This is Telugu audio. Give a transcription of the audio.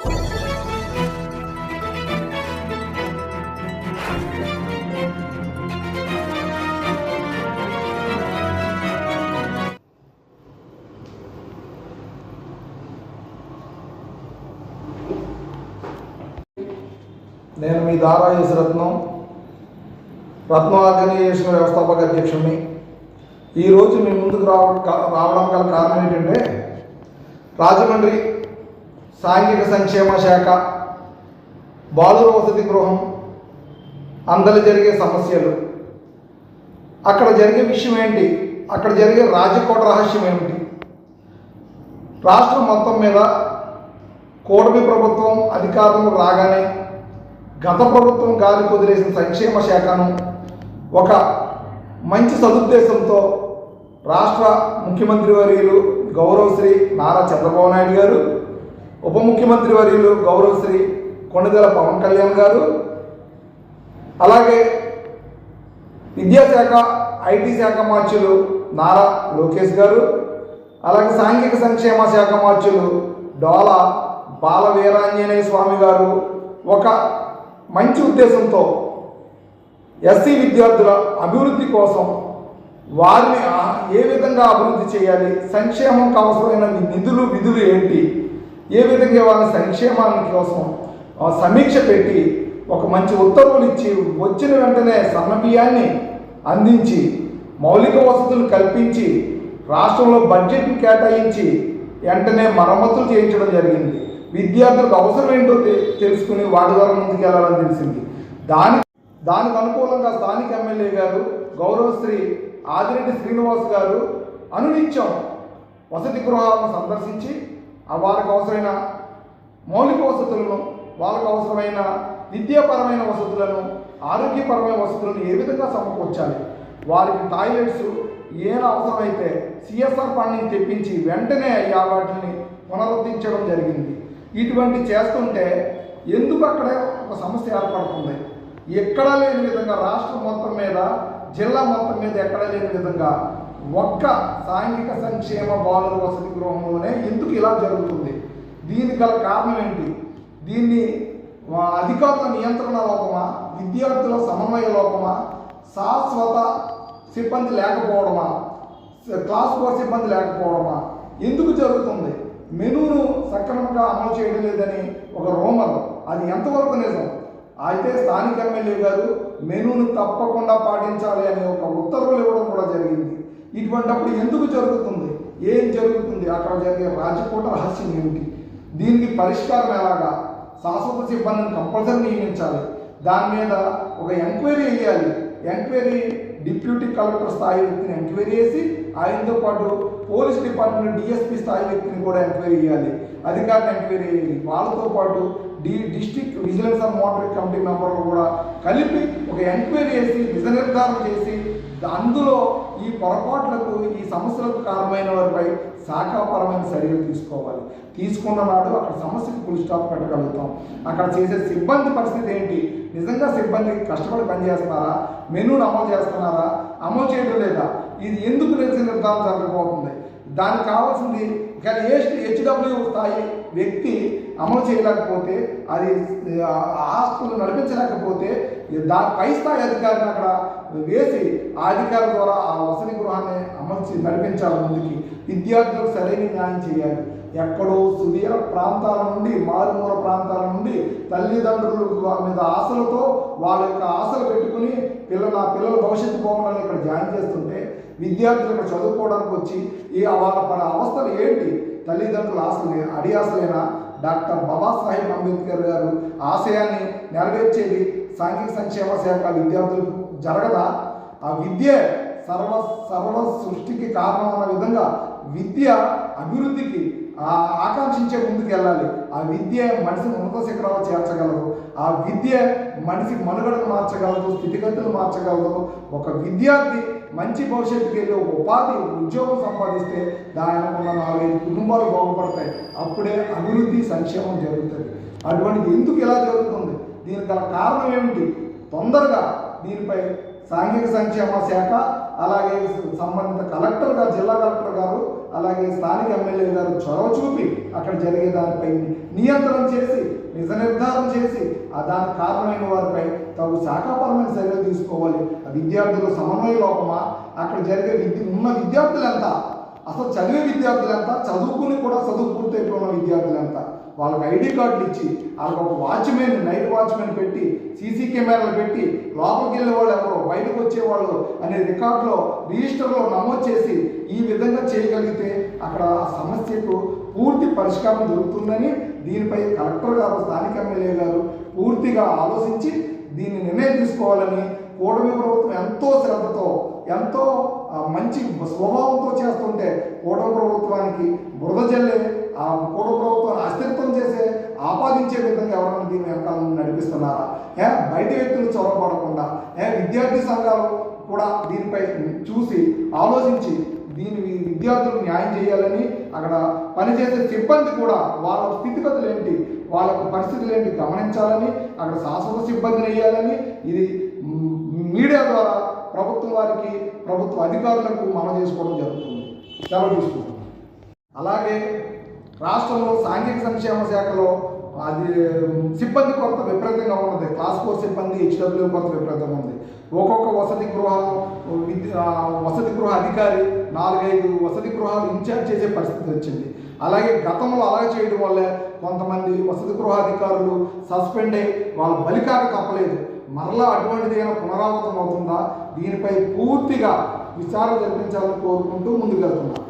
నేను మీ దారా రత్నం రత్న ఆర్గనైజేషన్ వ్యవస్థాపక అధ్యక్షుడిని. ఈరోజు మీ ముందుకు రావ రావడం గల కారణం ఏంటంటే రాజమండ్రి సాంఘిక సంక్షేమ శాఖ బాలుర వసతి గృహం అందరి జరిగే సమస్యలు. అక్కడ జరిగే విషయం ఏంటి? అక్కడ జరిగే రాజకోట రహస్యం ఏమిటి? రాష్ట్రం మొత్తం మీద కూటమి ప్రభుత్వం అధికారంలో రాగానే గత ప్రభుత్వం గాలి కుదిరేసిన సంక్షేమ శాఖను ఒక మంచి సదుద్దేశంతో రాష్ట్ర ముఖ్యమంత్రి వర్యులు గౌరవశ్రీ నారా చంద్రబాబు నాయుడు గారు ఉప ముఖ్యమంత్రి వర్యులు గౌరవశ్రీ కొండదల పవన్ కళ్యాణ్ గారు అలాగే విద్యాశాఖ ఐటీ శాఖ మార్చులు నారా లోకేష్ గారు అలాగే సాంఘిక సంక్షేమ శాఖ మార్చులు డోలా బాల వీరాంజనేయ స్వామి గారు. ఒక మంచి ఉద్దేశంతో ఎస్సీ విద్యార్థుల అభివృద్ధి కోసం వారిని ఏ విధంగా అభివృద్ధి చేయాలి సంక్షేమంకి అవసరమైన నిధులు విధులు ఏంటి ఏ విధంగా వాళ్ళ సంక్షేమానికి కోసం సమీక్ష పెట్టి ఒక మంచి ఉత్తర్వులు ఇచ్చి వచ్చిన వెంటనే సన్నబియ్యాన్ని అందించి మౌలిక వసతులు కల్పించి రాష్ట్రంలో బడ్జెట్ని కేటాయించి వెంటనే మరమ్మతులు చేయించడం జరిగింది. విద్యార్థులకు అవసరం ఏంటో తెలుసుకుని వాటి ద్వారా ముందుకెళ్ళాలని తెలిసింది. దాని దానికి అనుకూలంగా స్థానిక ఎమ్మెల్యే గారు గౌరవశ్రీ ఆదిరెడ్డి శ్రీనివాస్ గారు అనునిత్యం వసతి గృహాలను సందర్శించి వారికి అవసరమైన మౌలిక వసతులను వాళ్ళకు అవసరమైన విద్యాపరమైన వసతులను ఆరోగ్యపరమైన వసతులను ఏ విధంగా సమకూర్చాలి? వారికి టాయిలెట్స్ ఏం అవసరమైతే సిఎస్ఆర్ ఫండ్ని తెప్పించి వెంటనే అయ్యా వాటిని పునరుద్ధరించడం జరిగింది. ఇటువంటి చేస్తుంటే ఎందుకు అక్కడ ఒక సమస్య ఏర్పడుతుంది? ఎక్కడా లేని విధంగా రాష్ట్రం మొత్తం మీద జిల్లా మొత్తం మీద ఎక్కడా లేని విధంగా ఒక్క సాంఘిక సంక్షేమ బాలుర వసతి గృహంలోనే ఎందుకు ఇలా జరుగుతుంది? దీనికి గల కారణం ఏంటి? దీన్ని అధికారుల నియంత్రణ లోపమా? విద్యార్థుల సమన్వయ లోపమా? శాశ్వత సిబ్బంది లేకపోవడమా? క్లాస్ ఫోర్ సిబ్బంది లేకపోవడమా? ఎందుకు జరుగుతుంది? మెనూను సక్రమంగా అమలు చేయడం లేదని ఒక రోమర్. అది ఎంతవరకు నిజం? అయితే స్థానిక ఎమ్మెల్యే గారు మెనూను తప్పకుండా పాటించాలి అనే ఒక ఉత్తర్వులు ఇవ్వడం కూడా జరిగింది. ఇటువంటప్పుడు ఎందుకు జరుగుతుంది? ఏం జరుగుతుంది? అక్కడ జరిగే రాజకూట రహస్యం ఏమిటి? దీనికి పరిష్కారం ఎలాగా? శాశ్వత సిబ్బందిని కంపల్సరీ నియమించాలి. దాని మీద ఒక ఎంక్వైరీ వేయాలి. ఎంక్వైరీ డిప్యూటీ కలెక్టర్ స్థాయి వ్యక్తిని ఎంక్వైరీ చేసి ఆయనతో పాటు పోలీస్ డిపార్ట్మెంట్ డిఎస్పీ స్థాయి వ్యక్తిని కూడా ఎంక్వైరీ చేయాలి. అధికారిని ఎంక్వైరీ చేయాలి. వాళ్ళతో పాటు D district vigilance and monitoring committee మెంబర్లు కూడా కలిపి ఒక ఎంక్వైరీ చేసి నిజ నిర్ధారణ చేసి అందులో ఈ పొరపాట్లకు ఈ సమస్యలకు కారణమైన వారిపై శాఖాపరమైన చర్యలు తీసుకోవాలి. తీసుకున్న నాడు అక్కడ సమస్యకు ఫుల్ స్టాప్ పెట్టగలుగుతాం. అక్కడ చేసే సిబ్బంది పరిస్థితి ఏంటి? నిజంగా సిబ్బంది కష్టపడి పనిచేస్తున్నారా? మెనూను అమలు చేస్తున్నారా? అమలు చేయడం లేదా? ఇది ఎందుకు నిలిచి నిర్ధారణ జరగబోతుంది? దానికి కావాల్సింది కానీ ఏ హెచ్డబ్ల్యూ స్థాయి వ్యక్తి అమలు చేయలేకపోతే అది ఆస్తులు నడిపించలేకపోతే దా పై స్థాయి అధికారిని అక్కడ వేసి ఆ అధికారి ద్వారా ఆ వసతి గృహాన్ని అమలు చే- నడిపించాలి ముందుకి. విద్యార్థులకు సరైన న్యాయం చేయాలి. ఎక్కడో సుదీర ప్రాంతాల నుండి మారుమూల ప్రాంతాల నుండి తల్లిదండ్రులు వాళ్ళ మీద ఆశలతో వాళ్ళ యొక్క ఆశలు పెట్టుకుని పిల్లలు నా పిల్లల భవిష్యత్తు పోవాలని ఇక్కడ జాయిన్ చేస్తుంటే విద్యార్థులు ఇక్కడ చదువుకోవడానికి వచ్చి ఈ వాళ్ళ పడ అవస్థలు ఏంటి? తల్లిదండ్రుల ఆశలు అడి ఆశలైనా? డాక్టర్ బాబాసాహెబ్ అంబేద్కర్ గారు ఆశయాన్ని నెరవేర్చేది సాంఘిక సంక్షేమ శాఖ విద్యార్థులకు జరగదా? ఆ విద్య సర్వ సర్వ సృష్టికి కారణం అన్న విధంగా విద్య అభివృద్ధికి ఆకాంక్షించే ముందుకు వెళ్ళాలి ఆ విద్య మనిషిని ఉన్నత శిఖరాలు చేర్చగలదు. ఆ విద్య మనిషి మనుగడను మార్చగలదు స్థితిగతులు మార్చగలదు. ఒక విద్యార్థి మంచి భవిష్యత్తుకి వెళ్ళి ఒక ఉపాధి ఉద్యోగం సంపాదిస్తే దాని ఉన్న నాలుగైదు కుటుంబాలు బాగుపడతాయి. అప్పుడే అభివృద్ధి సంక్షేమం జరుగుతుంది. అటువంటిది ఎందుకు ఇలా జరుగుతుంది? దీనికి గల కారణం ఏమిటి? తొందరగా దీనిపై సాంఘిక సంక్షేమ శాఖ అలాగే సంబంధిత కలెక్టర్ గారు జిల్లా కలెక్టర్ గారు అలాగే స్థానిక ఎమ్మెల్యే గారు చొరవ చూపి అక్కడ జరిగే దానిపై నియంత్రణ చేసి నిజ నిర్ధారణ చేసి ఆ దానికి కారణమైన వారిపై తగు శాఖాపరమైన చర్యలు తీసుకోవాలి. ఆ విద్యార్థులు సమన్వయ లోపమా? అక్కడ జరిగే విద్య ఉన్న విద్యార్థులు ఎంత? అసలు చదివే విద్యార్థులు ఎంత? చదువుకుని కూడా చదువు పూర్తి విద్యార్థులు వాళ్ళకి ఐడి కార్డులు ఇచ్చి వాళ్ళకి ఒక వాచ్మెన్ నైట్ వాచ్మెన్ పెట్టి సీసీ కెమెరాలు పెట్టి లోపలికి వెళ్ళే వాళ్ళు ఎవరో బయటకు వచ్చేవాళ్ళు అనే రికార్డులో రిజిస్టర్లో నమోదు చేసి ఈ విధంగా చేయగలిగితే అక్కడ ఆ సమస్యకు పూర్తి పరిష్కారం దొరుకుతుందని దీనిపై కలెక్టర్ గారు స్థానిక ఎమ్మెల్యే గారు పూర్తిగా ఆలోచించి దీన్ని నిర్ణయం తీసుకోవాలని కూటమి ప్రభుత్వం ఎంతో శ్రద్ధతో ఎంతో మంచి స్వభావంతో చేస్తుంటే కూటమి ప్రభుత్వానికి బురద జల్లే ఆ కూటమి ప్రభుత్వాన్ని అస్థిరత్వం చేసే ఆపాదించే విధంగా కార్యక్రమాలను నడిపిస్తున్నారా? ఏ బయట వ్యక్తులు చొరవపడకుండా ఏ విద్యార్థి సంఘాలు కూడా దీనిపై చూసి ఆలోచించి దీని విద్యార్థులకు న్యాయం చేయాలని అక్కడ పనిచేసే సిబ్బంది కూడా వాళ్ళ స్థితిగతులు ఏంటి వాళ్ళ పరిస్థితులు ఏంటి గమనించాలని అక్కడ శాశ్వత సిబ్బందిని వేయాలని ఇది మీడియా ద్వారా ప్రభుత్వం వారికి ప్రభుత్వ అధికారులకు మనం చేసుకోవడం జరుగుతుంది. సెలవు తీసుకుంటున్నాం. అలాగే రాష్ట్రంలో సాంఘిక సంక్షేమ శాఖలో అది సిబ్బంది కొరత విపరీతంగా ఉన్నది. క్లాస్ ఫోర్ సిబ్బంది హెచ్డబ్ల్యూ కొరత విపరీతంగా ఉంది ఒక్కొక్క వసతి గృహం వసతి గృహ అధికారి నాలుగైదు వసతి గృహాలు ఇన్ఛార్జ్ చేసే పరిస్థితి వచ్చింది. అలాగే గతంలో అలా చేయడం వల్ల కొంతమంది వసతి గృహ అధికారులు సస్పెండ్ అయ్యి వాళ్ళు బలికాట తప్పలేదు. మరలా అటువంటిది ఏమైనా పునరావృతం అవుతుందా? దీనిపై పూర్తిగా విచారణ జరిపించాలని కోరుకుంటూ ముందుకెళ్తున్నారు